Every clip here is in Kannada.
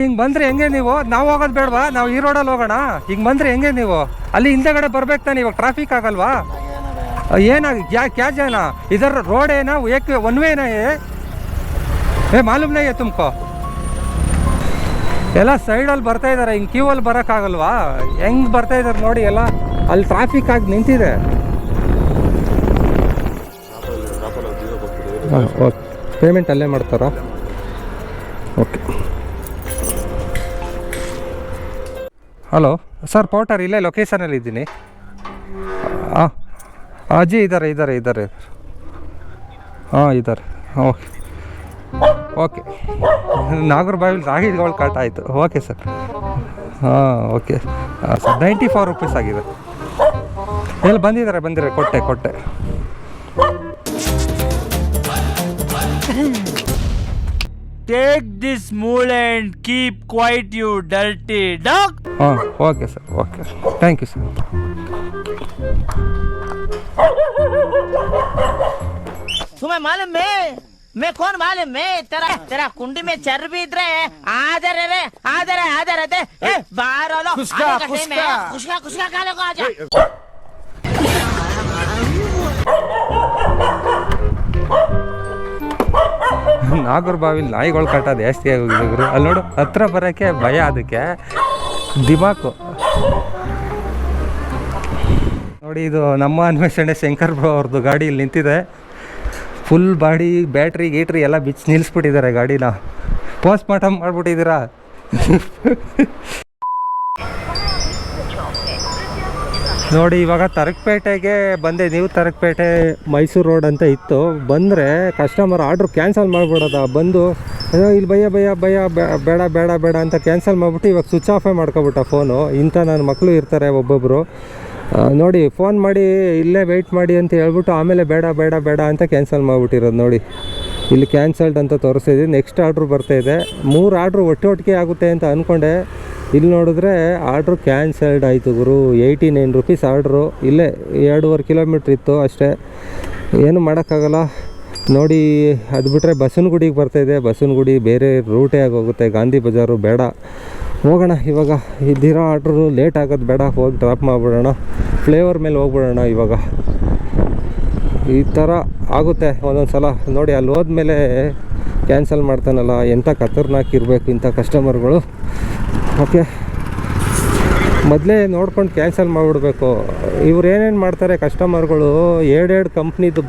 ಹಿಂಗ್ ಬಂದ್ರೆ ಹೆಂಗೆ ನೀವು? ನಾವು ಹೋಗೋದು ಬೇಡವಾ? ನಾವು ಈ ರೋಡಲ್ಲಿ ಹೋಗೋಣ? ಹಿಂಗ್ ಬಂದ್ರೆ ಹೆಂಗೆ ನೀವು? ಅಲ್ಲಿ ಹಿಂದೆಗಡೆ ಬರ್ಬೇಕು ತಾನೆ ಇವಾಗ ಟ್ರಾಫಿಕ್ ಆಗಲ್ವಾ? ಏನಾಗಿ ಕ್ಯಾಜ್ ಏನ ಇದರ ರೋಡ್ ಏನಾ? ಏಕೆ ಒನ್ ವೇನಾ ಏ? ಮಾಲೂಮ್ ನಯ್ಯ ತುಮ್ಕೋ ಎಲ್ಲ ಸೈಡಲ್ಲಿ ಬರ್ತಾ ಇದ್ದಾರೆ ಹಿಂಗ್ ಕ್ಯೂ ಅಲ್ಲಿ ಬರೋಕ್ಕಾಗಲ್ವಾ ಹೆಂಗ್ ಬರ್ತಾ ಇದ್ದಾರೆ ನೋಡಿ ಎಲ್ಲ. ಅಲ್ಲಿ ಟ್ರಾಫಿಕ್ ಆಗಿ ನಿಂತಿದೆ. ಹಾಂ ಪೇಮೆಂಟ್ ಅಲ್ಲೇ ಮಾಡ್ತಾರಾ? ಓಕೆ ಹಲೋ ಸರ್ ಪೋಟರ್ ಇಲ್ಲೇ ಲೊಕೇಶನಲ್ಲಿ ಇದ್ದೀನಿ. ಹಾಂ ಅಜ್ಜಿ ಇದ್ದಾರೆ ಇದ್ದಾರೆ ಇದ್ದಾರೆ ಹಾಂ ಇದ್ದಾರೆ ಓಕೆ ಓಕೆ ನಾಗರಬಾವಿಲಿ ರಾಗಿಗಳು ಕಾಟ ಆಯಿತು. ಓಕೆ ಸರ್ ಹಾಂ okay sir ninety four rupees ಆಗಿದೆ. ಎಲ್ಲಿ ಬಂದಿದ್ದಾರೆ? ಬಂದಿದ್ದಾರೆ, ಕೊಟ್ಟೆ ಕೊಟ್ಟೆ. Take this mule and keep quiet you dirty dog okay sir okay thank you sir तुम्हें मालूम है? मैं कौन मालूम मैं तेरा तेरा कुंडी में चर्बी इतरे आधर रे आधर आधर बाहर खुशका खुशका खुशका खुशका काले आजा ನಾಗರಬಾವಿಲಿ ನಾಯಿಗಳು ಕಾಟ ಜಾಸ್ತಿ ಆಗೋಗಿದೆ ಗುರು ಅಲ್ಲಿ ನೋಡು, ಹತ್ರ ಬರೋಕ್ಕೆ ಭಯ ಅದಕ್ಕೆ. ದಿಮಾಕು. ನೋಡಿ ಇದು ನಮ್ಮ ಅನ್ವೇಷಣೆ ಶಂಕರ್ ಬ್ರೋ ಅವ್ರದ್ದು ಗಾಡಿ ಇಲ್ಲಿ ನಿಂತಿದೆ. ಫುಲ್ ಬಾಡಿ ಬ್ಯಾಟ್ರಿ ಗೀಟ್ರಿ ಎಲ್ಲ ಬಿಚ್ಚಿ ನಿಲ್ಲಿಸ್ಬಿಟ್ಟಿದ್ದಾರೆ ಗಾಡಿನ. Post mortem ಮಾಡ್ಬಿಟ್ಟಿದ್ದೀರಾ? ನೋಡಿ, ಇವಾಗ ತರಕಪೇಟೆಗೆ ಬಂದೆ. ನೀವು ತರಕಪೇಟೆ, ಮೈಸೂರು ರೋಡ್ ಅಂತ ಇತ್ತು. ಬಂದರೆ ಕಸ್ಟಮರ್ ಆರ್ಡ್ರ್ ಕ್ಯಾನ್ಸಲ್ ಮಾಡಿಬಿಡೋದ. ಬಂದು ಇಲ್ಲಿ ಭಯ ಭಯ ಭಯ ಬೇಡ ಬೇಡ ಬೇಡ ಅಂತ ಕ್ಯಾನ್ಸಲ್ ಮಾಡಿಬಿಟ್ಟು ಇವಾಗ ಸ್ವಿಚ್ ಆಫೇ ಮಾಡ್ಕೊಬಿಟ್ಟ ಫೋನು ಇಂಥ ನನ್ನ ಮಕ್ಕಳು ಇರ್ತಾರೆ ಒಬ್ಬೊಬ್ಬರು ನೋಡಿ ಫೋನ್ ಮಾಡಿ, ಇಲ್ಲೇ ವೆಯ್ಟ್ ಮಾಡಿ ಅಂತ ಹೇಳ್ಬಿಟ್ಟು ಆಮೇಲೆ ಬೇಡ ಬೇಡ ಬೇಡ ಅಂತ ಕ್ಯಾನ್ಸಲ್ ಮಾಡಿಬಿಟ್ಟಿರೋದು ನೋಡಿ. ಇಲ್ಲಿ ಕ್ಯಾನ್ಸಲ್ಡ್ ಅಂತ ತೋರಿಸ್ತಿದೆ ನೆಕ್ಸ್ಟ್ ಆರ್ಡ್ರ್ ಬರ್ತಾಯಿದೆ ಮೂರು ಆರ್ಡ್ರ್ ಒಟ್ಟೊಟ್ಟಿಗೆ ಆಗುತ್ತೆ ಅಂತ ಅಂದ್ಕೊಂಡೆ ಇಲ್ಲಿ ನೋಡಿದ್ರೆ ಆರ್ಡ್ರು ಕ್ಯಾನ್ಸಲ್ಡ್ ಆಯಿತು ಗುರು. Eighty nine rupees order. ಇಲ್ಲೇ ಎರಡೂವರೆ ಕಿಲೋಮೀಟ್ರ್ ಇತ್ತು ಅಷ್ಟೇ. ಏನು ಮಾಡೋಕ್ಕಾಗಲ್ಲ. ನೋಡಿ, ಅದು ಬಿಟ್ಟರೆ ಬಸವನಗುಡಿಗೆ ಬರ್ತಾಯಿದೆ ಬಸವನಗುಡಿ ಬೇರೆ ರೂಟೇ ಆಗೋಗುತ್ತೆ. ಗಾಂಧಿ ಬಜಾರು ಬೇಡ. ಹೋಗೋಣ ಇವಾಗ. ಇದ್ದಿರೋ ಆರ್ಡ್ರು ಲೇಟ್ ಆಗೋದು ಬೇಡ. ಹೋಗಿ ಡ್ರಾಪ್ ಮಾಡಿಬಿಡೋಣ. ಫ್ಲೇವರ್ ಮೇಲೆ ಹೋಗ್ಬಿಡೋಣ ಇವಾಗ. ಈ ಥರ ಆಗುತ್ತೆ ಒಂದೊಂದು ಸಲ. ನೋಡಿ, ಅಲ್ಲಿ ಹೋದ್ಮೇಲೆ ಕ್ಯಾನ್ಸಲ್ ಮಾಡ್ತಾನಲ್ಲ. ಎಂಥ ಖತರ್ನಾಕ್ ಇರಬೇಕು ಇಂಥ ಕಸ್ಟಮರ್ಗಳು ಓಕೆ. ಮೊದಲೇ ನೋಡ್ಕೊಂಡು ಕ್ಯಾನ್ಸಲ್ ಮಾಡಿಬಿಡ್ಬೇಕು. ಇವ್ರು ಏನೇನು ಮಾಡ್ತಾರೆ ಕಸ್ಟಮರ್ಗಳು ಎರಡೆರಡು ಕಂಪ್ನಿದು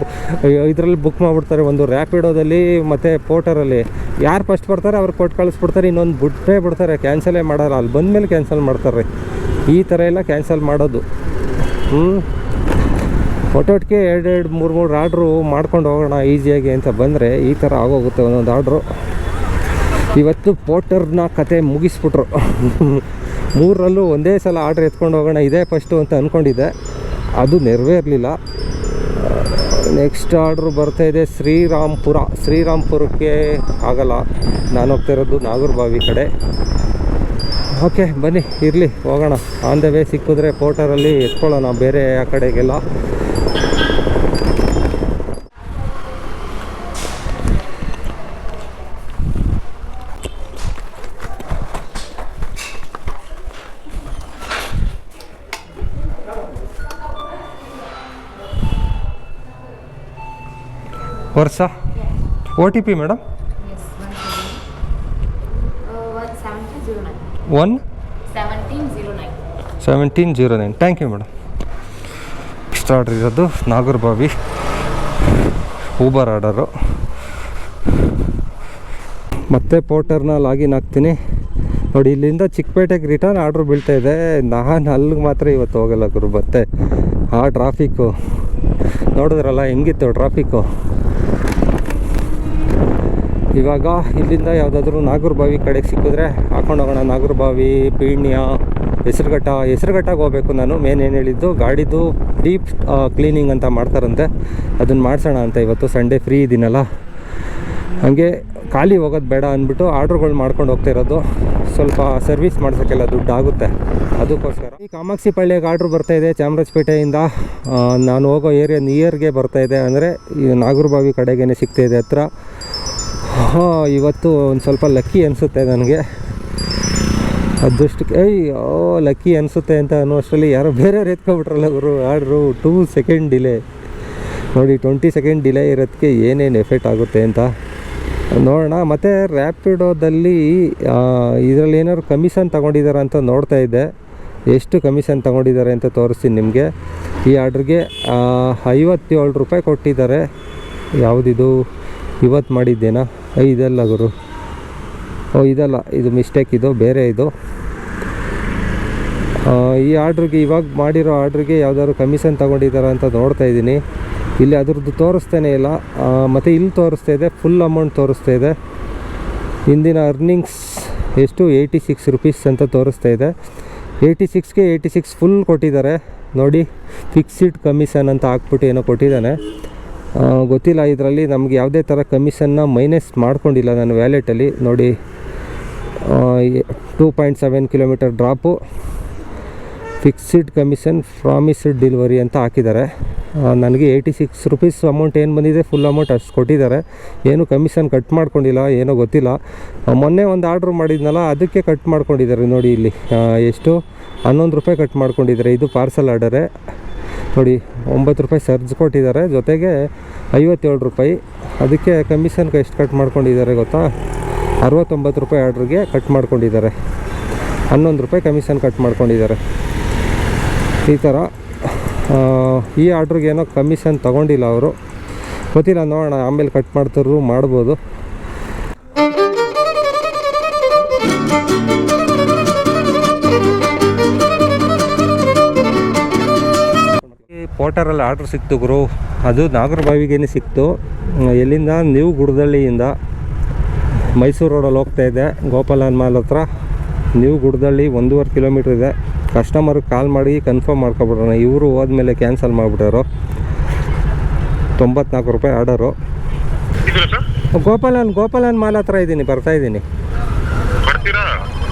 ಇದರಲ್ಲಿ ಬುಕ್ ಮಾಡಿಬಿಡ್ತಾರೆ. ಒಂದು ರ್ಯಾಪಿಡೋದಲ್ಲಿ ಮತ್ತು ಪೋಟರಲ್ಲಿ ಯಾರು ಫಸ್ಟ್ ಬರ್ತಾರೆ ಅವ್ರು ಕೊಟ್ಟು ಕಳಿಸ್ಬಿಡ್ತಾರೆ, ಇನ್ನೊಂದು ಬಿಟ್ಟೇ ಬಿಡ್ತಾರೆ. ಕ್ಯಾನ್ಸಲೇ ಮಾಡೋಲ್ಲ. ಅಲ್ಲಿ ಬಂದಮೇಲೆ ಕ್ಯಾನ್ಸಲ್ ಮಾಡ್ತಾರೆ. ಈ ಥರ ಎಲ್ಲ ಕ್ಯಾನ್ಸಲ್ ಮಾಡೋದು. ಹ್ಞೂ ಎರಡೆರಡು ಮೂರು ಮೂರು ಆರ್ಡ್ರು ಮಾಡ್ಕೊಂಡು ಹೋಗೋಣ ಈಸಿಯಾಗಿ ಅಂತ ಬಂದರೆ ಈ ಥರ ಆಗೋಗುತ್ತೆ ಒಂದೊಂದು ಆರ್ಡ್ರು ಇವತ್ತು ಪೋಟರ್ನ ಕತೆ ಮುಗಿಸ್ಬಿಟ್ರು. ಮೂರರಲ್ಲೂ ಒಂದೇ ಸಲ ಆರ್ಡ್ರ್ ಎತ್ಕೊಂಡು ಹೋಗೋಣ, ಇದೇ ಫಸ್ಟು ಅಂತ ಅಂದ್ಕೊಂಡಿದ್ದೆ ಅದು ನೆರವೇರಲಿಲ್ಲ ನೆಕ್ಸ್ಟ್ ಆರ್ಡ್ರು ಬರ್ತಾಯಿದೆ ಶ್ರೀರಾಮ್ಪುರ. ಶ್ರೀರಾಮ್ಪುರಕ್ಕೆ ಆಗಲ್ಲ. ನಾನು ಹೋಗ್ತಾ ಇರೋದು ನಾಗರಬಾವಿ ಕಡೆ. ಓಕೆ, ಬನ್ನಿ, ಇರಲಿ, ಹೋಗೋಣ. ಆನ್ ದ ವೇ ಸಿಕ್ಕಿದ್ರೆ ಪೋಟರಲ್ಲಿ ಎತ್ಕೊಳ್ಳೋಣ, ಬೇರೆ ಆ ಕಡೆಗೆಲ್ಲ. ವರ್ಷ O T P madam. One. Seventeen zero nine thank you madam ಇಷ್ಟ ಆರ್ಡ್ರ್ ಇರೋದು ನಾಗರಬಾವಿ. ಊಬರ್ ಆರ್ಡರು ಮತ್ತೆ ಪೋರ್ಟರ್ನ ಲಾಗಿನ್ ಆಗ್ತೀನಿ ನೋಡಿ ಇಲ್ಲಿಂದ ಚಿಕ್ಕಪೇಟೆಗೆ ರಿಟರ್ನ್ ಆರ್ಡ್ರ್ ಬೀಳ್ತಾ ಇದೆ. ನಾನು ಅಲ್ಲಿಗೆ ಮಾತ್ರ ಇವತ್ತು ಹೋಗಲ್ಲ ಗುರು ಮತ್ತೆ ಆ ಟ್ರಾಫಿಕ್ಕು ನೋಡಿದ್ರಲ್ಲ ಹೆಂಗಿತ್ತು ಟ್ರಾಫಿಕ್ಕು ಇವಾಗ ಇಲ್ಲಿಂದ ಯಾವುದಾದ್ರೂ ನಾಗರಬಾವಿ ಕಡೆಗೆ ಸಿಕ್ಕಿದ್ರೆ ಹಾಕೊಂಡು ಹೋಗೋಣ. ನಾಗರಬಾವಿ, ಪೀಣ್ಯ, ಹೆಸರುಘಟ್ಟ. ಹೆಸರುಘಟ್ಟಾಗ ಹೋಗ್ಬೇಕು ನಾನು. ಮೇನ್ ಏನು ಹೇಳಿದ್ದು, ಗಾಡಿದು ಡೀಪ್ ಕ್ಲೀನಿಂಗ್ ಅಂತ ಮಾಡ್ತಾರಂತೆ. ಅದನ್ನು ಮಾಡಿಸೋಣ ಅಂತ ಇವತ್ತು ಸಂಡೇ ಫ್ರೀ ಇದ್ದೀನಲ್ಲ ಹಾಗೆ ಖಾಲಿ ಹೋಗೋದು ಬೇಡ ಅಂದ್ಬಿಟ್ಟು ಆರ್ಡ್ರ್ಗಳು ಮಾಡ್ಕೊಂಡು ಹೋಗ್ತಾ ಇರೋದು. ಸ್ವಲ್ಪ ಸರ್ವಿಸ್ ಮಾಡ್ಸೋಕ್ಕೆಲ್ಲ ದುಡ್ಡು ಆಗುತ್ತೆ ಅದಕ್ಕೋಸ್ಕರ. ಈ ಕಾಮಾಕ್ಷಿ ಪಳ್ಳಿಗೆ ಆರ್ಡ್ರ್ ಬರ್ತಾ ಇದೆ ಚಾಮರಾಜಪೇಟೆಯಿಂದ. ನಾನು ಹೋಗೋ ಏರಿಯಾ ನಿಯರ್ಗೆ ಬರ್ತಾ ಇದೆ. ಅಂದರೆ ಈ ನಾಗರಬಾವಿ ಬಾವಿ ಸಿಗ್ತಾ ಇದೆ ಹತ್ರ. ಇವತ್ತು ಒಂದು ಸ್ವಲ್ಪ ಲಕ್ಕಿ ಅನಿಸುತ್ತೆ ನನಗೆ. ಅದೃಷ್ಟಕ್ಕೆ ಓ ಲಕ್ಕಿ ಅನಿಸುತ್ತೆ ಅಂತ ಅನ್ನೋ ಅಷ್ಟರಲ್ಲಿ ಯಾರೋ ಬೇರೆಯವ್ರು ಎತ್ಕೊಬಿಟ್ರಲ್ಲ ಅವರು ಆರ್ಡ್ರು ಟೂ ಸೆಕೆಂಡ್ ಡಿಲೇ. ನೋಡಿ, ಟ್ವೆಂಟಿ ಸೆಕೆಂಡ್ ಡಿಲೇ ಇರೋದಕ್ಕೆ ಏನೇನು ಎಫೆಕ್ಟ್ ಆಗುತ್ತೆ ಅಂತ. ನೋಡೋಣ, ಮತ್ತು ರ್ಯಾಪಿಡೋದಲ್ಲಿ ಇದರಲ್ಲಿ ಏನಾದ್ರು ಕಮಿಷನ್ ತೊಗೊಂಡಿದ್ದಾರೆ ಅಂತ ನೋಡ್ತಾ ಇದ್ದೆ. ಎಷ್ಟು ಕಮಿಷನ್ ತೊಗೊಂಡಿದ್ದಾರೆ ಅಂತ ತೋರಿಸ್ತೀನಿ ನಿಮಗೆ. ಈ ಆರ್ಡ್ರಿಗೆ ಐವತ್ತೇಳು ರೂಪಾಯಿ ಕೊಟ್ಟಿದ್ದಾರೆ. ಯಾವುದಿದು? ಇವತ್ತು ಮಾಡಿದ್ದೇನಾ? ಐ, ಇದೆಲ್ಲ ಗುರು. ಓ ಇದಲ್ಲ. ಇದು ಮಿಸ್ಟೇಕ್ ಇದು ಬೇರೆ ಇದು. ಈ ಆರ್ಡ್ರಿಗೆ ಇವಾಗ ಮಾಡಿರೋ ಆರ್ಡ್ರಿಗೆ ಯಾವ್ದಾದ್ರು ಕಮಿಷನ್ ತೊಗೊಂಡಿದ್ದಾರೆ ಅಂತ ನೋಡ್ತಾ ಇದ್ದೀನಿ. ಇಲ್ಲಿ ಅದ್ರದ್ದು ತೋರಿಸ್ತೇನೆ ಇಲ್ಲ. ಮತ್ತು ಇಲ್ಲಿ ತೋರಿಸ್ತಾ ಇದೆ ಫುಲ್ ಅಮೌಂಟ್ ತೋರಿಸ್ತಾ ಇದೆ. ಇಂದಿನ ಅರ್ನಿಂಗ್ಸ್ ಎಷ್ಟು? ಏಯ್ಟಿ ಸಿಕ್ಸ್ ರುಪೀಸ್ ಅಂತ ತೋರಿಸ್ತಾ ಇದೆ. ಏಯ್ಟಿ ಸಿಕ್ಸ್ಗೆ ಏಯ್ಟಿ ಸಿಕ್ಸ್ ಫುಲ್ ಕೊಟ್ಟಿದ್ದಾರೆ. ನೋಡಿ ಫಿಕ್ಸಿಡ್ ಕಮಿಷನ್ ಅಂತ ಹಾಕ್ಬಿಟ್ಟು ಏನೋ ಕೊಟ್ಟಿದ್ದಾನೆ. ಗೊತ್ತಿಲ್ಲ, ಇದರಲ್ಲಿ ನಮಗೆ ಯಾವುದೇ ಥರ ಕಮಿಷನ್ನ ಮೈನಸ್ ಮಾಡ್ಕೊಂಡಿಲ್ಲ ನಾನು ವ್ಯಾಲೆಟಲ್ಲಿ ನೋಡಿ two point seven kilometre drop fixed commission promised delivery ಅಂತ ಹಾಕಿದ್ದಾರೆ. ನನಗೆ ಏಯ್ಟಿ ಸಿಕ್ಸ್ ರುಪೀಸ್ ಅಮೌಂಟ್ ಏನು ಬಂದಿದೆ ಫುಲ್ ಅಮೌಂಟ್ ಅಷ್ಟು ಕೊಟ್ಟಿದ್ದಾರೆ. ಏನು ಕಮಿಷನ್ ಕಟ್ ಮಾಡ್ಕೊಂಡಿಲ್ಲ, ಏನೋ ಗೊತ್ತಿಲ್ಲ. ಮೊನ್ನೆ ಒಂದು ಆರ್ಡ್ರ್ ಮಾಡಿದ್ನಲ್ಲ, ಅದಕ್ಕೆ ಕಟ್ ಮಾಡ್ಕೊಂಡಿದ್ದಾರೆ ನೋಡಿ ಇಲ್ಲಿ. ಎಷ್ಟು? ಹನ್ನೊಂದು ರೂಪಾಯಿ ಕಟ್ ಮಾಡ್ಕೊಂಡಿದ್ದಾರೆ, ಇದು ಪಾರ್ಸಲ್ ಆರ್ಡರೇ ನೋಡಿ, ಒಂಬತ್ತು ರೂಪಾಯಿ ಸರ್ಜ್ ಕೊಟ್ಟಿದ್ದಾರೆ. ಜೊತೆಗೆ ಐವತ್ತೇಳು ರೂಪಾಯಿ. ಅದಕ್ಕೆ ಕಮಿಷನ್ ಎಷ್ಟು ಕಟ್ ಮಾಡ್ಕೊಂಡಿದ್ದಾರೆ ಗೊತ್ತಾ? ಅರವತ್ತೊಂಬತ್ತು ರೂಪಾಯಿ ಆರ್ಡ್ರಿಗೆ ಕಟ್ ಮಾಡ್ಕೊಂಡಿದ್ದಾರೆ. ಹನ್ನೊಂದು ರೂಪಾಯಿ ಕಮಿಷನ್ ಕಟ್ ಮಾಡ್ಕೊಂಡಿದ್ದಾರೆ. ಈ ಥರ ಈ ಆರ್ಡ್ರಿಗೆ ಏನೋ ಕಮಿಷನ್ ತೊಗೊಂಡಿಲ್ಲ ಅವರು. ಗೊತ್ತಿಲ್ಲ, ನೋಡೋಣ. ಆಮೇಲೆ ಕಟ್ ಮಾಡ್ತಾರು ಮಾಡ್ಬೋದು. ಪೋಟರಲ್ಲಿ ಆರ್ಡ್ರ್ ಸಿಕ್ತು ಗುರು. ಅದು ನಾಗರಬಾವಿಗೇನೆ ಸಿಕ್ತು. ಎಲ್ಲಿಂದ? ನೀವು ಗುಡದಳ್ಳಿಯಿಂದ. ಮೈಸೂರು ರೋಡಲ್ಲಿ ಹೋಗ್ತಾ ಇದೆ ಗೋಪಾಲನ್ ಮಾಲ್ ಹತ್ರ. ನೀವು ಗುಡದಳ್ಳಿ ಒಂದೂವರೆ ಕಿಲೋಮೀಟ್ರ್ ಇದೆ. ಕಸ್ಟಮರ್ಗೆ ಕಾಲ್ ಮಾಡಿ ಕನ್ಫರ್ಮ್ ಮಾಡ್ಕೊಬಿಡೋಣ. ಇವರು ಹೋದ್ಮೇಲೆ ಕ್ಯಾನ್ಸಲ್ ಮಾಡಿಬಿಟ್ಟಾರು. ತೊಂಬತ್ನಾಲ್ಕು ರೂಪಾಯಿ ಆರ್ಡರು ಗೋಪಾಲನ್ ಗೋಪಾಲನ್ ಮಾಲ್ ಹತ್ರ ಇದ್ದೀನಿ ಬರ್ತಾ ಇದ್ದೀನಿ.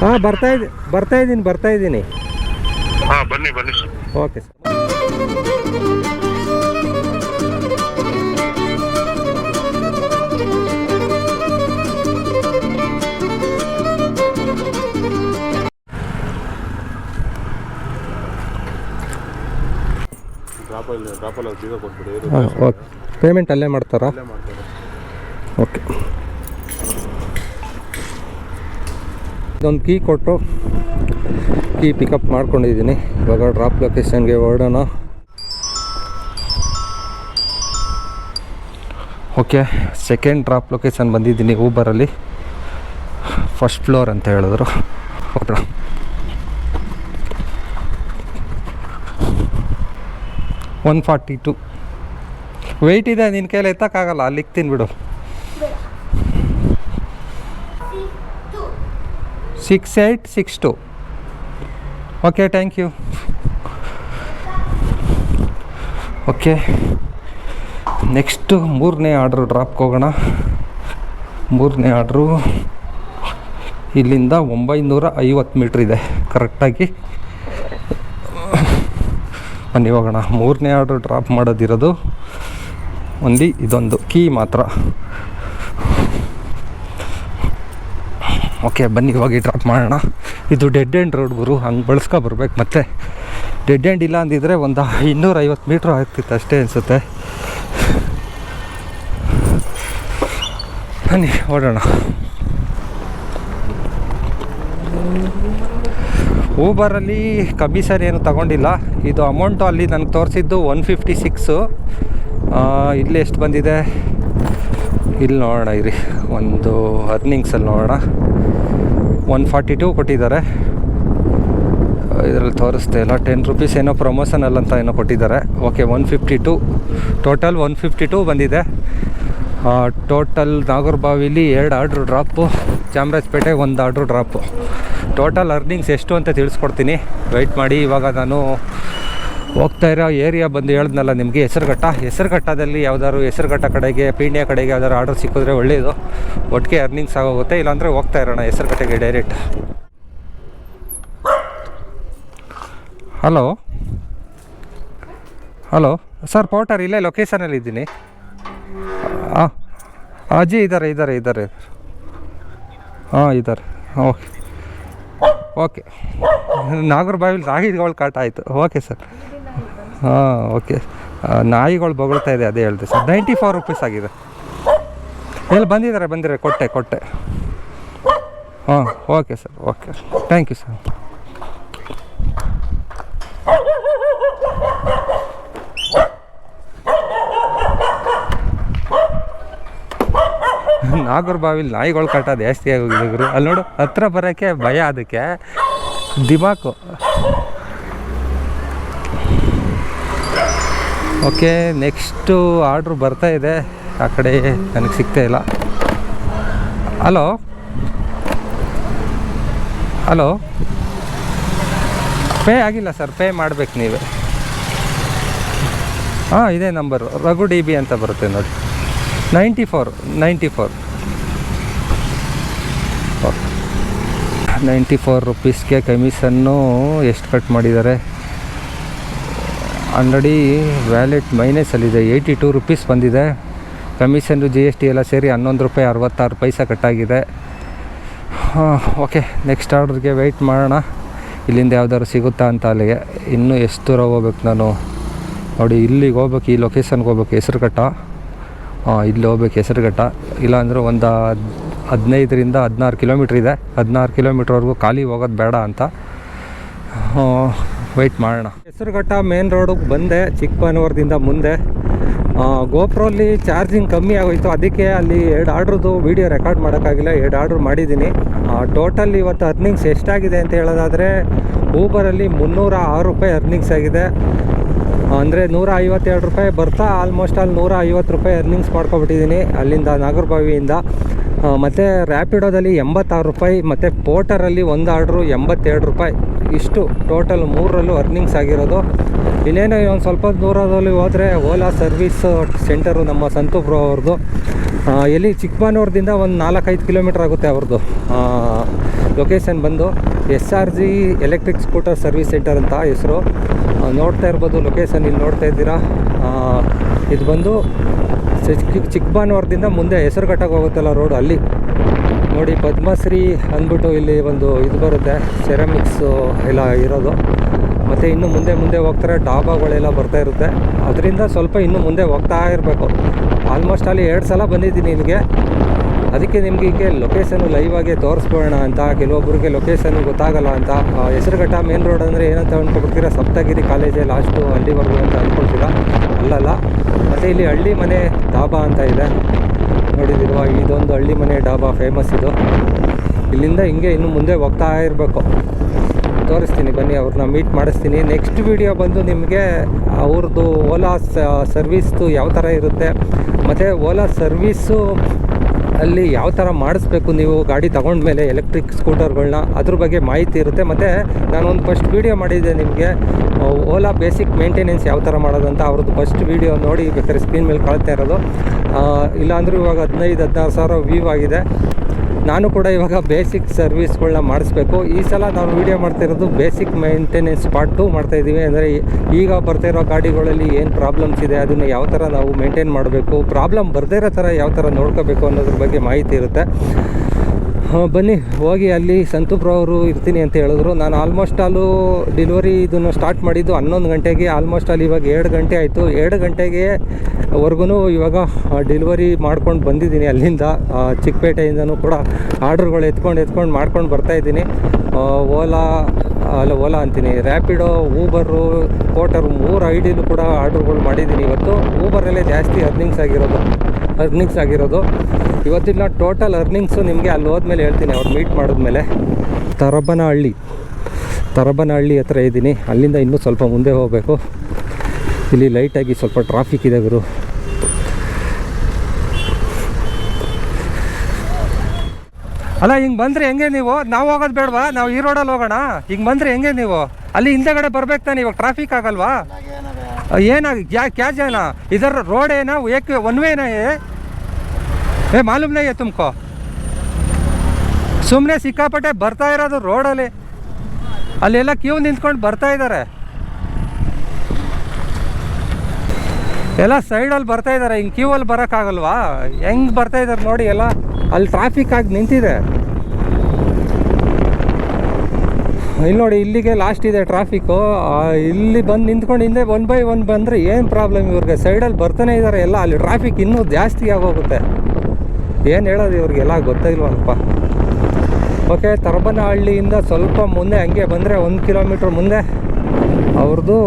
ಹಾಂ ಬರ್ತಾ ಇದ್ದೀನಿ ಬರ್ತಾ ಇದ್ದೀನಿ ಬರ್ತಾ ಇದ್ದೀನಿ. ಹಾ ಬನ್ನಿ ಬನ್ನಿ ಓಕೆ ಸರ್. ಓಕೆ ಪೇಮೆಂಟ್ ಅಲ್ಲೇ ಮಾಡ್ತಾರಾ? ಓಕೆ ಇದೊಂದು ಕೀ ಕೊಟ್ಟು ಕೀ ಪಿಕಪ್ ಮಾಡ್ಕೊಂಡಿದ್ದೀನಿ. ಇವಾಗ ಡ್ರಾಪ್ ಲೊಕೇಶನ್ಗೆ ಹೊರಡೋಣ. ಓಕೆ ಸೆಕೆಂಡ್ ಡ್ರಾಪ್ ಲೊಕೇಶನ್ ಬಂದಿದ್ದೀನಿ ಊಬರಲ್ಲಿ ಫಸ್ಟ್ ಫ್ಲೋರ್ ಅಂತ ಹೇಳಿದ್ರು. Okay one forty two weight ಇದೆ ನಿನ್ನ ಕೈಯಲ್ಲಿ ಎತ್ತಕ್ಕಾಗಲ್ಲ, ಅಲ್ಲಿ ಇಕ್ತೀನಿ ಬಿಡು. Six eight six two okay thank you okay next ಮೂರನೇ ಆರ್ಡ್ರು ಡ್ರಾಪ್ಗೆ ಹೋಗೋಣ. ಮೂರನೇ ಆರ್ಡ್ರು ಇಲ್ಲಿಂದ ಒಂಬೈನೂರ ಐವತ್ತು ಮೀಟ್ರ್ ಇದೆ, ಕರೆಕ್ಟಾಗಿ. ಬನ್ನಿ ಹೋಗೋಣ. ಮೂರನೇ ಆರ್ಡ್ರು ಡ್ರಾಪ್ ಮಾಡೋದಿರೋದು ಒಂದು ಇದೊಂದು, ಕೀ ಮಾತ್ರ. ಓಕೆ, ಬನ್ನಿ ಹೋಗಿ ಡ್ರಾಪ್ ಮಾಡೋಣ. ಇದು ಡೆಡ್ ಎಂಡ್ ರೋಡ್ ಗುರು, ಹಂಗೆ ಬಳಸ್ಕೊ ಬರ್ಬೇಕು ಮತ್ತೆ. ಡೆಡ್ ಎಂಡ್ ಇಲ್ಲ ಅಂದಿದ್ರೆ ಒಂದು ಇನ್ನೂರೈವತ್ತು ಮೀಟ್ರ್ ಆಗ್ತಿತ್ತು ಅಷ್ಟೇ ಅನಿಸುತ್ತೆ. ಬನ್ನಿ, ಓಡೋಣ. ಊಬರಲ್ಲಿ ಕಮಿಷನ್ ಏನು ತಗೊಂಡಿಲ್ಲ. ಇದು ಅಮೌಂಟು ಅಲ್ಲಿ ನನಗೆ ತೋರಿಸಿದ್ದು ಒನ್ ಫಿಫ್ಟಿ ಸಿಕ್ಸು ಇಲ್ಲಿ ಎಷ್ಟು ಬಂದಿದೆ? ಇಲ್ಲಿ ನೋಡೋಣ ಇರಿ. ಒಂದು ಅರ್ನಿಂಗ್ಸಲ್ಲಿ ನೋಡೋಣ. ಒನ್ ಫಾರ್ಟಿ ಟೂ ಕೊಟ್ಟಿದ್ದಾರೆ. ಇದರಲ್ಲಿ ತೋರಿಸ್ತಾ ಇಲ್ಲ ಟೆನ್ ರುಪೀಸ್ ಏನೋ ಪ್ರಮೋಷನಲ್ ಅಂತ ಏನೋ ಕೊಟ್ಟಿದ್ದಾರೆ. Okay one fifty two total one fifty two ಬಂದಿದೆ. ಟೋಟಲ್ ನಾಗರಬಾವಿಲಿ ಎರಡು ಆರ್ಡ್ರ್ ಡ್ರಾಪು ಚಾಮರಾಜಪೇಟೆ ಒಂದು ಆರ್ಡ್ರ್ ಡ್ರಾಪು ಟೋಟಲ್ ಅರ್ನಿಂಗ್ಸ್ ಎಷ್ಟು ಅಂತ ತಿಳಿಸ್ಕೊಡ್ತೀನಿ. ವೆಯ್ಟ್ ಮಾಡಿ, ಇವಾಗ ನಾನು ಹೋಗ್ತಾ ಇರೋ ಏರಿಯಾ ಬಂದು ಹೇಳಿದ್ನಲ್ಲ ನಿಮಗೆ, ಹೆಸರುಘಟ್ಟ. ಹೆಸರುಘಟ್ಟದಲ್ಲಿ ಯಾವ್ದಾದ್ರು ಹೆಸರುಘಟ್ಟ ಕಡೆಗೆ, ಪೀಣ್ಯ ಕಡೆಗೆ ಯಾವ್ದಾದ್ರು ಆರ್ಡರ್ ಸಿಕ್ಕಿದ್ರೆ ಒಳ್ಳೆಯದು ಒಟ್ಟಿಗೆ ಅರ್ನಿಂಗ್ಸ್ ಆಗೋಗುತ್ತೆ. ಇಲ್ಲಾಂದರೆ ಹೋಗ್ತಾ ಇರೋಣ ಹೆಸರುಘಟ್ಟೆಗೆ direct hello hello sir Porter ಇಲ್ಲೇ ಲೊಕೇಶನಲ್ಲಿ ಇದ್ದೀನಿ ಹಾಂ ಅಜ್ಜಿ ಇದ್ದಾರೆ ಇದ್ದಾರೆ ಇದ್ದಾರೆ ಹಾಂ ಇದ್ದಾರೆ ಓಕೆ. ಓಕೆ. ನಾಗರಬಾವಿಲಿ ನಾಯಿಗಳು ಕಾಟ ಆಯಿತು. Okay sir. ಹಾಂ, ಓಕೆ. ನಾಯಿಗಳು ಬೊಗಳ್ತಾ ಇದೆ, ಅದೇ ಹೇಳಿದೆ ಸರ್. ನೈಂಟಿ ಫೋರ್ ರುಪೀಸ್ ಆಗಿದೆ. ಎಲ್ಲಿ ಬಂದಿದ್ದಾರೆ ಬಂದಿದ್ದಾರೆ. ಕೊಟ್ಟೆ ಕೊಟ್ಟೆ. ಹಾಂ, okay sir. Okay. Thank you sir ನಾಗರಬಾವಿಲಿ ನಾಯಿಗಳು ಕಾಟ ಜಾಸ್ತಿ ಆಗೋಗಿದೆ ಅಲ್ಲಿ ನೋಡು, ಹತ್ರ ಬರೋಕ್ಕೆ ಭಯ ಅದಕ್ಕೆ. ದಿಮಾಕು. ಓಕೆ, ನೆಕ್ಸ್ಟು ಆರ್ಡ್ರ್ ಬರ್ತಾ ಇದೆ. ಆ ಕಡೆ ನನಗೆ ಸಿಗ್ತಾ ಇಲ್ಲ. ಹಲೋ? ಹಲೋ? ಪೇ ಆಗಿಲ್ಲ ಸರ್, ಪೇ ಮಾಡ್ಬೇಕು ನೀವೇ. ಹಾಂ, ಇದೇ ನಂಬರು. ರಘು ಡಿ ಬಿ ಅಂತ ಬರುತ್ತೆ ನೋಡಿ. Ninety four ninety four ninety four ರುಪೀಸ್ಗೆ commission ಎಷ್ಟು ಕಟ್ ಮಾಡಿದ್ದಾರೆ? ಆಲ್ರೆಡಿ ವ್ಯಾಲೆಟ್ ಮೈನಸಲ್ಲಿದೆ ಏಯ್ಟಿ ಟು ರುಪೀಸ್ ಬಂದಿದೆ. ಕಮಿಷನ್ನು ಜಿ ಎಸ್ ಟಿ ಎಲ್ಲ ಸೇರಿ ಹನ್ನೊಂದು ರೂಪಾಯಿ ಅರವತ್ತಾರು ಪೈಸೆ ಕಟ್ಟಾಗಿದೆ ಓಕೆ ನೆಕ್ಸ್ಟ್ ಆರ್ಡ್ರಿಗೆ ವೆಯ್ಟ್ ಮಾಡೋಣ. ಇಲ್ಲಿಂದ ಯಾವ್ದಾದ್ರು ಸಿಗುತ್ತಾ ಅಂತ ಅಲ್ಲಿಗೆ. ಇನ್ನೂ ಎಷ್ಟು ದೂರ ಹೋಗ್ಬೇಕು ನಾನು? ನೋಡಿ, ಇಲ್ಲಿಗೆ ಹೋಗ್ಬೇಕು, ಈ ಲೊಕೇಶನ್ಗೆ ಹೋಗ್ಬೇಕು. ಹೆಸರುಘಟ್ಟ ಹಾಂ ಇಲ್ಲಿ ಹೋಗ್ಬೇಕು ಹೆಸರುಘಟ್ಟ. ಇಲ್ಲಾಂದರೆ ಒಂದು ಹದಿನೈದರಿಂದ ಹದಿನಾರು ಕಿಲೋಮೀಟ್ರ್ ಇದೆ. ಹದಿನಾರು ಕಿಲೋಮೀಟ್ರ್ವರೆಗೂ ಖಾಲಿ ಹೋಗೋದು ಬೇಡ ಅಂತ ವೆಯ್ಟ್ ಮಾಡೋಣ. ಹೆಸರುಘಟ್ಟ ಮೇನ್ ರೋಡಿಗೆ ಬಂದೆ ಚಿಕ್ಕಬನ್ನೂರದಿಂದ ಮುಂದೆ. ಗೋಪ್ರಲ್ಲಿ ಚಾರ್ಜಿಂಗ್ ಕಮ್ಮಿ ಆಗೋಯ್ತು. ಅದಕ್ಕೆ ಅಲ್ಲಿ ಎರಡು ಆರ್ಡ್ರದ್ದು ವೀಡಿಯೋ ರೆಕಾರ್ಡ್ ಮಾಡೋಕ್ಕಾಗಿಲ್ಲ. ಎರಡು ಆರ್ಡ್ರ್ ಮಾಡಿದ್ದೀನಿ. ಟೋಟಲ್ ಇವತ್ತು ಅರ್ನಿಂಗ್ಸ್ ಎಷ್ಟಾಗಿದೆ ಅಂತ ಹೇಳೋದಾದರೆ ಊಬರಲ್ಲಿ ಮುನ್ನೂರ ಆರು ರೂಪಾಯಿ ಅರ್ನಿಂಗ್ಸ್ ಆಗಿದೆ. ಅಂದರೆ ನೂರ ಐವತ್ತೆರಡು ರೂಪಾಯಿ ಬರ್ತಾ ಆಲ್ಮೋಸ್ಟ್ ಅಲ್ಲಿ ನೂರ ಐವತ್ತು ರೂಪಾಯಿ ಅರ್ನಿಂಗ್ಸ್ ಮಾಡ್ಕೊಬಿಟ್ಟಿದ್ದೀನಿ. ಅಲ್ಲಿಂದ ನಾಗರಬಾವಿಯಿಂದ ಮತ್ತು ರ್ಯಾಪಿಡೋದಲ್ಲಿ ಎಂಬತ್ತಾರು ರೂಪಾಯಿ, ಮತ್ತು ಪೋಟರಲ್ಲಿ ಒಂದು ಆರ್ಡ್ರು ಎಂಬತ್ತೆರಡು ರೂಪಾಯಿ. ಇಷ್ಟು ಟೋಟಲ್ ಮೂರರಲ್ಲೂ ಅರ್ನಿಂಗ್ಸ್ ಆಗಿರೋದು. ಇನ್ನೇನು ಒಂದು ಸ್ವಲ್ಪ ದೂರದಲ್ಲಿ ಹೋದರೆ ಓಲಾ ಸರ್ವಿಸ್ ಸೆಂಟರು ನಮ್ಮ ಸಂತು ಬ್ರೋ ಅವ್ರದ್ದು ಎಲ್ಲಿ ಚಿಕ್ಕಬಾನೂರದಿಂದ ಒಂದು ನಾಲ್ಕೈದು ಕಿಲೋಮೀಟ್ರ್ ಆಗುತ್ತೆ ಅವ್ರದ್ದು. ಲೊಕೇಶನ್ ಬಂದು S R G electric scooter service centre ಅಂತ ಹೆಸರು. ನೋಡ್ತಾ ಇರ್ಬೋದು ಲೊಕೇಶನ್ ಇಲ್ಲಿ ನೋಡ್ತಾ ಇದ್ದೀರಾ. ಇದು ಬಂದು ಚಿಕ್ಕ ಮುಂದೆ ಮುಂದೆ ಹೆಸರುಘಟ್ಟಕ್ಕೆ ಹೋಗುತ್ತಲ್ಲ ರೋಡ್ ಅಲ್ಲಿ. ನೋಡಿ ಪದ್ಮಶ್ರೀ ಅಂದ್ಬಿಟ್ಟು ಇಲ್ಲಿ ಒಂದು ಇದು ಬರುತ್ತೆ ಸೆರಾಮಿಕ್ಸು ಎಲ್ಲ ಇರೋದು. ಮತ್ತು ಇನ್ನು ಮುಂದೆ ಮುಂದೆ ಹೋಗ್ತಾರೆ, ಡಾಬಾಗಳೆಲ್ಲ ಬರ್ತಾ ಇರುತ್ತೆ. ಅದರಿಂದ ಸ್ವಲ್ಪ ಇನ್ನು ಮುಂದೆ ಹೋಗ್ತಾ ಇರಬೇಕು. ಆಲ್ಮೋಸ್ಟ್ ಅಲ್ಲಿ ಎರಡು ಸಲ ಬಂದಿದ್ದೀನಿ ಇಲ್ಲಿಗೆ ಅದಕ್ಕೆ ನಿಮಗೆ ಹೀಗೆ ಲೊಕೇಶನ್ ಲೈವ್ ಆಗಿ ತೋರಿಸ್ಕೊಳ್ಳೋಣ ಅಂತ ಕೆಲವೊಬ್ಬರಿಗೆ ಲೊಕೇಶನ್ ಗೊತ್ತಾಗಲ್ಲ ಅಂತ. ಹೆಸರುಘಟ್ಟ ಮೇನ್ ರೋಡ್ ಅಂದರೆ ಏನಂತ ಅಂದ್ಕೊಬಿಡ್ತೀರಾ ಸಪ್ತಗಿರಿ ಕಾಲೇಜೇ ಲಾಸ್ಟು ಅಲ್ಲಿವರೆಗೂ ಅಂತ ಅಂದ್ಕೊಳ್ತೀರಾ ಅಲ್ಲಲ್ಲ ಮತ್ತು ಇಲ್ಲಿ ಹಳ್ಳಿ ಮನೆ ಡಾಬಾ ಅಂತ ಇದೆ. ನೋಡಿದಿರುವ ಇದೊಂದು ಹಳ್ಳಿ ಮನೆ ಡಾಬಾ ಫೇಮಸ್ ಇದು. ಇಲ್ಲಿಂದ ಹಿಂಗೆ ಇನ್ನು ಮುಂದೆ ಹೋಗ್ತಾ ಇರಬೇಕು. ತೋರಿಸ್ತೀನಿ, ಬನ್ನಿ ಅವ್ರನ್ನ ಮೀಟ್ ಮಾಡಿಸ್ತೀನಿ. ನೆಕ್ಸ್ಟ್ ವಿಡಿಯೋ ಬಂದು ನಿಮಗೆ ಅವ್ರದ್ದು ಓಲಾ ಸರ್ವಿಸ್ದು ಯಾವ ಥರ ಇರುತ್ತೆ, ಮತ್ತು ಓಲಾ ಸರ್ವೀಸು ಅಲ್ಲಿ ಯಾವ ಥರ ಮಾಡಿಸ್ಬೇಕು ನೀವು ಗಾಡಿ ತಗೊಂಡ್ಮೇಲೆ ಎಲೆಕ್ಟ್ರಿಕ್ ಸ್ಕೂಟರ್ಗಳನ್ನ ಅದ್ರ ಬಗ್ಗೆ ಮಾಹಿತಿ ಇರುತ್ತೆ. ಮತ್ತು ನಾನೊಂದು ಫಸ್ಟ್ ವೀಡಿಯೋ ಮಾಡಿದ್ದೆ ನಿಮಗೆ ಓಲಾ ಬೇಸಿಕ್ ಮೇಂಟೆನೆನ್ಸ್ ಯಾವ ಥರ ಮಾಡೋದಂತ. ಅವ್ರದ್ದು ಫಸ್ಟ್ ವೀಡಿಯೋ ನೋಡಿ ಬೇಕಾದ್ರೆ ಸ್ಕ್ರೀನ್ ಮೇಲೆ ಕಳ್ತಾ ಇರೋದು. ಇಲ್ಲಾಂದ್ರೂ ಇವಾಗ ಹದಿನೈದು, ಹದಿನಾರು ಸಾವಿರ ವ್ಯೂ ಆಗಿದೆ. ನಾನು ಕೂಡ ಇವಾಗ ಬೇಸಿಕ್ ಸರ್ವಿಸ್ಗಳನ್ನ ಮಾಡಿಸ್ಬೇಕು. ಈ ಸಲ ನಾವು ವೀಡಿಯೋ ಮಾಡ್ತಿರೋದು ಬೇಸಿಕ್ ಮೇಂಟೆನೆನ್ಸ್ ಪಾರ್ಟ್ ಟು ಮಾಡ್ತಾಯಿದ್ದೀವಿ ಅಂದರೆ ಈಗ ಬರ್ತಾ ಇರೋ ಗಾಡಿಗಳಲ್ಲಿ ಏನು ಪ್ರಾಬ್ಲಮ್ಸ್ ಇದೆ, ಅದನ್ನು ಯಾವ ಥರ ನಾವು ಮೇಂಟೈನ್ ಮಾಡಬೇಕು ಪ್ರಾಬ್ಲಮ್ ಬರದೇ ಇರೋ ಥರ ಯಾವ ಥರ ನೋಡ್ಕೋಬೇಕು ಅನ್ನೋದ್ರ ಬಗ್ಗೆ ಮಾಹಿತಿ ಇರುತ್ತೆ. ಬನ್ನಿ. ಹೋಗಿ ಅಲ್ಲಿ ಸಂತುಬ್ರ ಅವರು ಇರ್ತೀನಿ ಅಂತ ಹೇಳಿದ್ರು. ನಾನು ಆಲ್ಮೋಸ್ಟ್ ಅಲ್ಲೂ ಡೆಲಿವರಿ ಇದನ್ನು ಸ್ಟಾರ್ಟ್ ಮಾಡಿದ್ದು ಹನ್ನೊಂದು ಗಂಟೆಗೆ ಆಲ್ಮೋಸ್ಟ್ ಅಲ್ಲಿ ಇವಾಗ ಎರಡು ಗಂಟೆ ಆಯಿತು. ಎರಡು ಗಂಟೆಗೆ ವರ್ಗೂ ಇವಾಗ ಡೆಲಿವರಿ ಮಾಡ್ಕೊಂಡು ಬಂದಿದ್ದೀನಿ ಅಲ್ಲಿಂದ. ಚಿಕ್ಕಪೇಟೆಯಿಂದನೂ ಕೂಡ ಆರ್ಡ್ರ್ಗಳು ಎತ್ಕೊಂಡು ಎತ್ಕೊಂಡು ಮಾಡ್ಕೊಂಡು ಬರ್ತಾಯಿದ್ದೀನಿ ಓಲಾ, ಅಲ್ಲ, ಓಲಾ ಅಂತೀನಿ. ರ್ಯಾಪಿಡೋ ಊಬರು ಕೋಟರ್ ಮೂರು ಐಡಿಲೂ ಕೂಡ ಆರ್ಡ್ರ್ಗಳು ಮಾಡಿದ್ದೀನಿ ಇವತ್ತು. ಊಬರಲ್ಲೇ ಜಾಸ್ತಿ ಅರ್ನಿಂಗ್ಸ್ ಆಗಿರೋದು. ಅರ್ನಿಂಗ್ಸ್ ಆಗಿರೋದು. ಇವತ್ತಿನ ಟೋಟಲ್ ಅರ್ನಿಂಗ್ಸು ನಿಮಗೆ ಅಲ್ಲಿ ಹೋದ್ಮೇಲೆ ಹೇಳ್ತೀನಿ. ಅವ್ರು ಮೀಟ್ ಮಾಡಿದ್ಮೇಲೆ ತರಬನಹಳ್ಳಿ. ತರಬನಹಳ್ಳಿ ಹತ್ರ ಇದ್ದೀನಿ. ಅಲ್ಲಿಂದ ಇನ್ನೂ ಸ್ವಲ್ಪ ಮುಂದೆ ಹೋಗಬೇಕು. ಇಲ್ಲಿ ಲೈಟಾಗಿ ಸ್ವಲ್ಪ ಟ್ರಾಫಿಕ್ ಇದೆ ಗುರು. ಅಲ್ಲ, ಹಿಂಗೆ ಬಂದರೆ ಹೆಂಗೆ ನೀವು? ನಾವು ಹೋಗೋದು ಬೇಡವಾ? ನಾವು ಈ ರೋಡಲ್ಲಿ ಹೋಗೋಣ. ಹಿಂಗೆ ಬಂದರೆ ಹೆಂಗೆ ನೀವು? ಅಲ್ಲಿ ಹಿಂದೆಗಡೆ ಬರ್ಬೇಕು ತಾನೆ ಇವಾಗ. ಟ್ರಾಫಿಕ್ ಆಗಲ್ವಾ? ಏನಾಗಿ ಯಾ ಕ್ಯಾ ಜಾನ? ಇದರ ರೋಡ್ ಏನಾ ಏಕೆ ಒನ್ ವೇನಾ ಏ? ಮಾಲೂಮ್ ನಾ ತುಮ್ಕೋ. ಸುಮ್ಮನೆ ಸಿಕ್ಕಾಪಟ್ಟೆ ಬರ್ತಾ ಇರೋದು ರೋಡಲ್ಲಿ. ಅಲ್ಲೆಲ್ಲ ಕ್ಯೂ ನಿಂತ್ಕೊಂಡು ಬರ್ತಾ ಇದ್ದಾರೆ ಎಲ್ಲ ಸೈಡಲ್ಲಿ ಬರ್ತಾ ಇದ್ದಾರೆ ಹಿಂಗೆ ಕ್ಯೂ ಅಲ್ಲಿ ಬರೋಕ್ಕಾಗಲ್ವಾ? ಹೆಂಗೆ ಬರ್ತಾ ಇದ್ದಾರೆ ನೋಡಿ ಎಲ್ಲ. ಅಲ್ಲಿ ಟ್ರಾಫಿಕ್ ಆಗಿ ನಿಂತಿದೆ. ಇಲ್ಲಿ ನೋಡಿ, ಇಲ್ಲಿಗೆ ಲಾಸ್ಟ್ ಇದೆ ಟ್ರಾಫಿಕ್ಕು ಇಲ್ಲಿ ಬಂದು ನಿಂತ್ಕೊಂಡು ಹಿಂದೆ ಒನ್ ಬೈ ಒನ್ ಬಂದರೆ ಏನು ಪ್ರಾಬ್ಲಮ್ ಇವ್ರಿಗೆ? ಸೈಡಲ್ಲಿ ಬರ್ತಾನೆ ಇದ್ದಾರೆ ಎಲ್ಲ, ಅಲ್ಲಿ ಟ್ರಾಫಿಕ್ ಇನ್ನೂ ಜಾಸ್ತಿ ಆಗೋಗುತ್ತೆ. ಏನು ಹೇಳೋದು ಇವ್ರಿಗೆಲ್ಲ ಗೊತ್ತಾಗಿಲ್ವಲ್ಪ ಓಕೆ ತರಬನಹಳ್ಳಿಯಿಂದ ಸ್ವಲ್ಪ ಮುಂದೆ, ಹಂಗೆ ಬಂದರೆ ಒಂದು ಕಿಲೋಮೀಟ್ರ್ ಮುಂದೆ. ಅವ್ರದ್ದು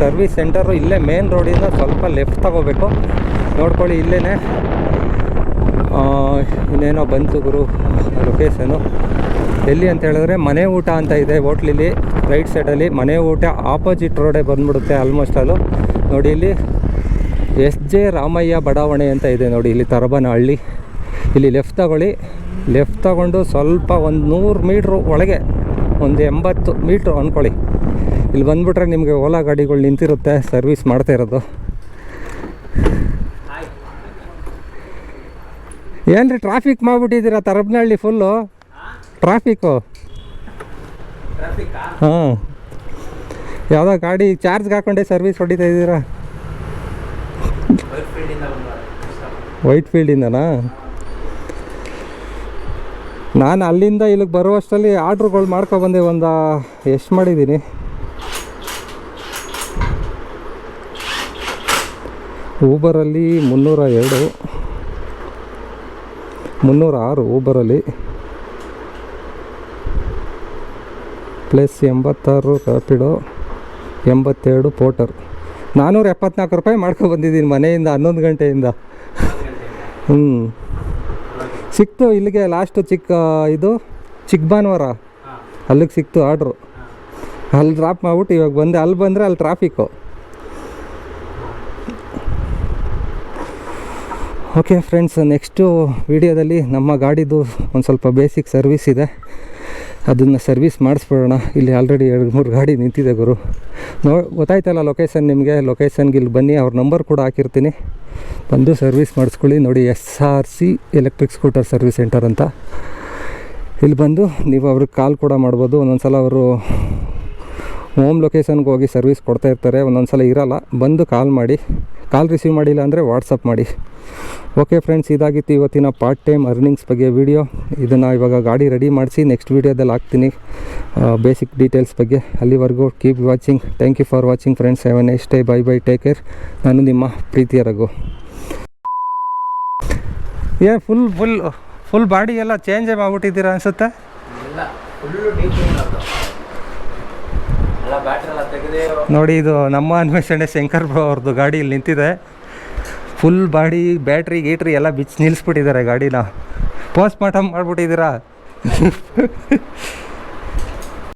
ಸರ್ವಿಸ್ ಸೆಂಟರು ಇಲ್ಲೇ ಮೇನ್ ರೋಡಿಂದ ಸ್ವಲ್ಪ ಲೆಫ್ಟ್ ತಗೋಬೇಕು. ನೋಡ್ಕೊಳ್ಳಿ ಇಲ್ಲೇ ಇನ್ನೇನೋ ಬಂತು ಗುರು ಲೊಕೇಶನು ಎಲ್ಲಿ ಅಂತ ಹೇಳಿದ್ರೆ ಮನೆ ಊಟ ಅಂತ ಇದೆ ಹೋಟ್ಲಲ್ಲಿ, ರೈಟ್ ಸೈಡಲ್ಲಿ ಮನೆ ಊಟ ಆಪೋಸಿಟ್ ರೋಡೇ ಬಂದ್ಬಿಡುತ್ತೆ ಆಲ್ಮೋಸ್ಟ್ ಅದು. ನೋಡಿ ಇಲ್ಲಿ ಎಸ್ ಜೆ ರಾಮಯ್ಯ ಬಡಾವಣೆ ಅಂತ ಇದೆ ನೋಡಿ ಇಲ್ಲಿ ತರಬನಹಳ್ಳಿ ಇಲ್ಲಿ ಲೆಫ್ಟ್ ತಗೊಳ್ಳಿ. ಲೆಫ್ಟ್ ತಗೊಂಡು ಸ್ವಲ್ಪ ಒಂದು ನೂರು ಮೀಟ್ರ್ ಒಳಗೆ, ಒಂದು ಎಂಬತ್ತು ಮೀಟ್ರ್ ಅಂದ್ಕೊಳ್ಳಿ. ಇಲ್ಲಿ ಬಂದುಬಿಟ್ರೆ ನಿಮಗೆ ಓಲಾ ಗಾಡಿಗಳು ನಿಂತಿರುತ್ತೆ ಸರ್ವಿಸ್ ಮಾಡ್ತಾ ಇರೋದು. ರೀ ಟ್ರಾಫಿಕ್ ಮಾಡಿಬಿಟ್ಟಿದ್ದೀರಾ ತರಬನಹಳ್ಳಿ ಫುಲ್ಲು ಟ್ರಾಫಿಕ್ಕು ಹಾಂ. ಯಾವುದೋ ಗಾಡಿ ಚಾರ್ಜ್ಗೆ ಹಾಕೊಂಡೆ ಸರ್ವಿಸ್ ಹೊಡಿತಾ ಇದ್ದೀರಾ? ವೈಟ್ ಫೀಲ್ಡಿಂದನಾ ನಾನು ಅಲ್ಲಿಂದ ಇಲ್ಲಿಗೆ ಬರುವಷ್ಟರಲ್ಲಿ ಮಾಡ್ಕೊ ಬಂದೆ ಒಂದು ಎಷ್ಟು ಮಾಡಿದ್ದೀನಿ? ಊಬರಲ್ಲಿ ಮುನ್ನೂರ ಎರಡು ಮುನ್ನೂರ ಆರು ಊಬರಲ್ಲಿ ಪ್ಲಸ್ ಎಂಬತ್ತಾರು ರ್ಯಾಪಿಡೋ ಎಂಬತ್ತೆರಡು ಪೋಟರ್ ನಾನ್ನೂರ ಎಪ್ಪತ್ನಾಲ್ಕು ರೂಪಾಯಿ ಮಾಡ್ಕೊಬಂದಿದ್ದೀನಿ ಮನೆಯಿಂದ ಹನ್ನೊಂದು ಗಂಟೆಯಿಂದ. ಹ್ಞೂ ಸಿಕ್ತು ಇಲ್ಲಿಗೆ ಲಾಸ್ಟು ಚಿಕ್ಕ ಇದು ಚಿಕ್ಕ ಭಾನುವಾರ. ಅಲ್ಲಿಗೆ ಸಿಕ್ತು ಆರ್ಡ್ರು ಅಲ್ಲಿ ಡ್ರಾಪ್ ಮಾಡ್ಬಿಟ್ಟು ಇವಾಗ ಬಂದೆ. ಅಲ್ಲಿ ಬಂದರೆ ಅಲ್ಲಿ ಟ್ರಾಫಿಕ್ಕು ಓಕೆ ಫ್ರೆಂಡ್ಸ್ ನೆಕ್ಸ್ಟು ವಿಡಿಯೋದಲ್ಲಿ ನಮ್ಮ ಗಾಡಿದು ಒಂದು ಸ್ವಲ್ಪ ಬೇಸಿಕ್ ಸರ್ವಿಸ್ ಇದೆ. ಅದನ್ನು ಸರ್ವಿಸ್ ಮಾಡಿಸ್ಬಿಡೋಣ. ಇಲ್ಲಿ ಆಲ್ರೆಡಿ ಎರಡು ಮೂರು ಗಾಡಿ ನಿಂತಿದೆ ಗುರು. ನೋ ಗೊತ್ತಾಯ್ತಲ್ಲ ಲೊಕೇಶನ್ ನಿಮಗೆ? ಲೊಕೇಶನ್ಗೆ ಇಲ್ಲಿ ಬನ್ನಿ, ಅವ್ರ ನಂಬರ್ ಕೂಡ ಹಾಕಿರ್ತೀನಿ. ಬಂದು ಸರ್ವಿಸ್ ಮಾಡಿಸ್ಕೊಳ್ಳಿ. ನೋಡಿ S R C electric scooter service centre ಅಂತ. ಇಲ್ಲಿ ಬಂದು ನೀವು ಅವ್ರಿಗೆ ಕಾಲ್ ಕೂಡ ಮಾಡ್ಬೋದು. ಒಂದೊಂದು ಸಲ ಅವರು ಹೋಮ್ ಲೊಕೇಶನ್ಗೆ ಹೋಗಿ ಸರ್ವಿಸ್ ಕೊಡ್ತಾ ಇರ್ತಾರೆ, ಒಂದೊಂದು ಸಲ ಇರಲ್ಲ. ಬಂದು ಕಾಲ್ ಮಾಡಿ ಕಾಲ್ ರಿಸೀವ್ ಮಾಡಿಲ್ಲ ಅಂದರೆ ವಾಟ್ಸಪ್ ಮಾಡಿ. ಓಕೆ ಫ್ರೆಂಡ್ಸ್ ಇದಾಗಿತ್ತು ಇವತ್ತಿನ ಪಾರ್ಟ್ ಟೈಮ್ ಅರ್ನಿಂಗ್ಸ್ ಬಗ್ಗೆ ವಿಡಿಯೋ ಇದನ್ನು ಇವಾಗ ಗಾಡಿ ರೆಡಿ ಮಾಡಿಸಿ ನೆಕ್ಸ್ಟ್ ವೀಡಿಯೋದಲ್ಲಿ ಹಾಕ್ತೀನಿ. ಬೇಸಿಕ್ ಡೀಟೇಲ್ಸ್ ಬಗ್ಗೆ ಅಲ್ಲಿವರೆಗೂ keep watching thank you for watching friends have an day bye bye take care ನಾನು ನಿಮ್ಮ ಪ್ರೀತಿಯ ರಘು. ಏ ಫುಲ್ ಫುಲ್ ಫುಲ್ ಬಾಡಿ ಎಲ್ಲ ಚೇಂಜ್ ಮಾಡ್ಬಿಟ್ಟಿದ್ದೀರಾ ಅನಿಸುತ್ತೆ ಇಲ್ಲ ಫುಲ್ಲು ಡೀಪ್ ಎಲ್ಲ ಬ್ಯಾಟ್ರಿ ಎಲ್ಲ ತೆಗೆದೇ ನೋಡಿ, ಇದು ನಮ್ಮ ಅನ್ವೇಷಣೆ ಶಂಕರ್ ಬ್ರೋ ಅವ್ರದ್ದು ಗಾಡಿ ಇಲ್ಲಿ ನಿಂತಿದೆ. ಫುಲ್ ಬಾಡಿ ಬ್ಯಾಟ್ರಿ ಗೀಟ್ರಿ ಎಲ್ಲ ಬಿಚ್ಚಿ ನಿಲ್ಲಿಸ್ಬಿಟ್ಟಿದ್ದಾರೆ ಗಾಡಿನ. Post mortem ಮಾಡಿಬಿಟ್ಟಿದ್ದೀರಾ?